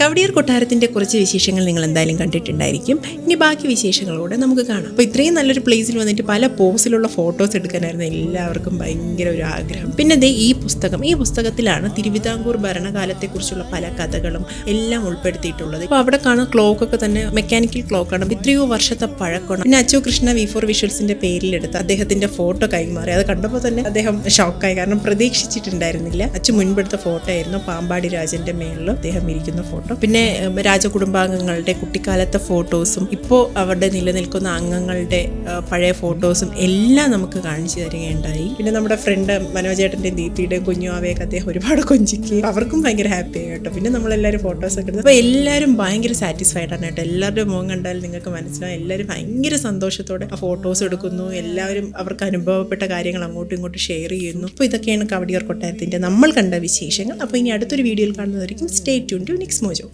കവടിയാർ കൊട്ടാരത്തിന്റെ കുറച്ച് വിശേഷങ്ങൾ നിങ്ങൾ എന്തായാലും കണ്ടിട്ടുണ്ടായിരിക്കും. ഇനി ബാക്കി വിശേഷങ്ങളോടെ നമുക്ക് കാണാം. അപ്പോൾ ഇത്രയും നല്ലൊരു പ്ലേസിൽ വന്നിട്ട് പല പോസിലുള്ള ഫോട്ടോസ് എടുക്കാനായിരുന്നു എല്ലാവർക്കും ഭയങ്കര ഒരു ആഗ്രഹം. പിന്നെ ദേ ഈ പുസ്തകം. ഈ പുസ്തകത്തിലാണ് തിരുവിതാംകൂർ ഭരണകാലത്തെക്കുറിച്ചുള്ള പല കഥകളും എല്ലാം ഉൾപ്പെടുത്തിയിട്ടുള്ളത്. അപ്പോൾ അവിടെ കാണുന്ന ക്ലോക്ക് ഒക്കെ തന്നെ മെക്കാനിക്കൽ ക്ലോക്ക് ആണ്. എത്രയോ വർഷത്തെ പഴക്കമാണ് പിന്നെ അച്ചു കൃഷ്ണ വി ഫോർ വിഷ്വൽസിന്റെ പേരിലെടുത്ത് അദ്ദേഹത്തിന്റെ ഫോട്ടോ കൈമാറി. അത് കണ്ടപ്പോൾ തന്നെ അദ്ദേഹം ഷോക്കായി കാരണം പ്രതീക്ഷിച്ചിട്ടുണ്ടായിരുന്നില്ല. അച്ചു മുൻപെടുത്ത ഫോട്ടോ ആയിരുന്നു പാമ്പാടി രാജന്റെ മേളിൽ അദ്ദേഹം ഇരിക്കുന്ന ഫോട്ടോ പിന്നെ രാജകുടുംബാംഗങ്ങളുടെ കുട്ടിക്കാലത്തെ ഫോട്ടോസും ഇപ്പോൾ അവരുടെ നിലനിൽക്കുന്ന അംഗങ്ങളുടെ പഴയ ഫോട്ടോസും എല്ലാം നമുക്ക് കാണിച്ചു തരികയുണ്ടായി. പിന്നെ നമ്മുടെ ഫ്രണ്ട് മനോജേട്ടന്റെയും ദീപിയുടെയും കുഞ്ഞു അവയൊക്കെ അദ്ദേഹം ഒരുപാട് കൊഞ്ചിക്ക് അവർക്കും ഭയങ്കര ഹാപ്പി ആയിട്ടോ കേട്ടോ. പിന്നെ നമ്മളെല്ലാവരും ഫോട്ടോസ് ഒക്കെ അപ്പോൾ എല്ലാവരും ഭയങ്കര സാറ്റിസ്ഫൈഡ് ആണ് കേട്ടോ. എല്ലാവരുടെയും മുഖം കണ്ടാൽ നിങ്ങൾക്ക് മനസ്സിലാവും എല്ലാവരും ഭയങ്കര സന്തോഷത്തോടെ ആ ഫോട്ടോസ് എടുക്കുന്നു. എല്ലാവരും അവർക്ക് അനുഭവപ്പെട്ട കാര്യങ്ങൾ അങ്ങോട്ടും ഇങ്ങോട്ടും ഷെയർ ചെയ്യുന്നു. അപ്പോൾ ഇതൊക്കെയാണ് കവടിയർ കൊട്ടാരത്തിന്റെ നമ്മൾ കണ്ട വിശേഷങ്ങൾ. അപ്പോൾ ഇനി അടുത്തൊരു വീഡിയോയിൽ കാണുന്നതായിരിക്കും. Stay tune to next Mojo